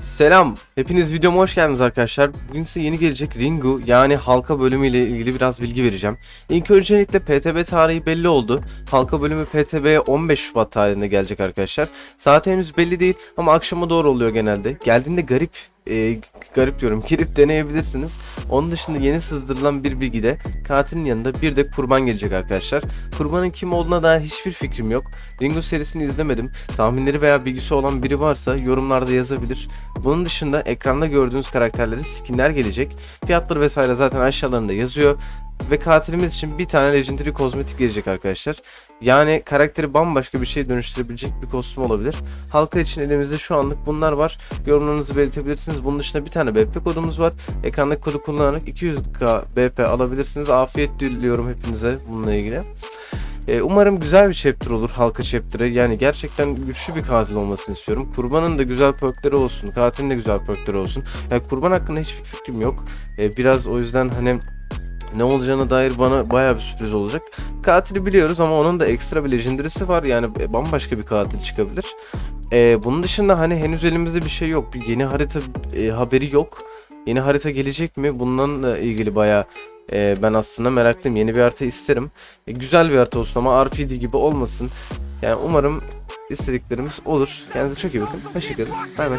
Selam. Hepiniz videoma hoş geldiniz arkadaşlar. Bugün size yeni gelecek Ringu yani halka bölümü ile ilgili biraz bilgi vereceğim. İlk öncelikle PTB tarihi belli oldu. Halka bölümü PTB'ye 15 Şubat tarihinde gelecek arkadaşlar. Saat henüz belli değil ama akşama doğru oluyor genelde. Geldiğinde garip e, garip diyorum girip deneyebilirsiniz. Onun dışında yeni sızdırılan bir bilgi de katilin yanında bir de kurban gelecek arkadaşlar. Kurbanın kim olduğuna dair hiçbir fikrim yok. Ringo serisini izlemedim. Tahminleri veya bilgisi olan biri varsa yorumlarda yazabilir. Bunun dışında ekranda gördüğünüz karakterlere skinler gelecek. Fiyatları vesaire zaten aşağılarında yazıyor. Ve katilimiz için bir tane Legendary kozmetik gelecek arkadaşlar. Yani karakteri bambaşka bir şey dönüştürebilecek bir kostüm olabilir. Halka için elimizde şu anlık bunlar var. Yorumlarınızı belirtebilirsiniz. Bunun dışında bir tane BP kodumuz var. Ekrandaki kodu kullanarak 200k BP alabilirsiniz. Afiyet diliyorum hepinize bununla ilgili. Ee, umarım güzel bir chapter olur halka chapter'ı. Yani gerçekten güçlü bir katil olmasını istiyorum. Kurbanın da güzel perkleri olsun. Katilin de güzel perkleri olsun. Yani kurban hakkında hiçbir fikrim yok. Ee, biraz o yüzden hani ne olacağına dair bana bayağı bir sürpriz olacak. Katili biliyoruz ama onun da ekstra bir legendary'si var. Yani bambaşka bir katil çıkabilir. Ee, bunun dışında hani henüz elimizde bir şey yok. Bir yeni harita e, haberi yok. Yeni harita gelecek mi? Bundan ilgili bayağı e, ben aslında meraklıyım. Yeni bir harita isterim. E, güzel bir harita olsun ama RPD gibi olmasın. Yani umarım istediklerimiz olur. Kendinize çok iyi bakın. Hoşçakalın. Bay bay.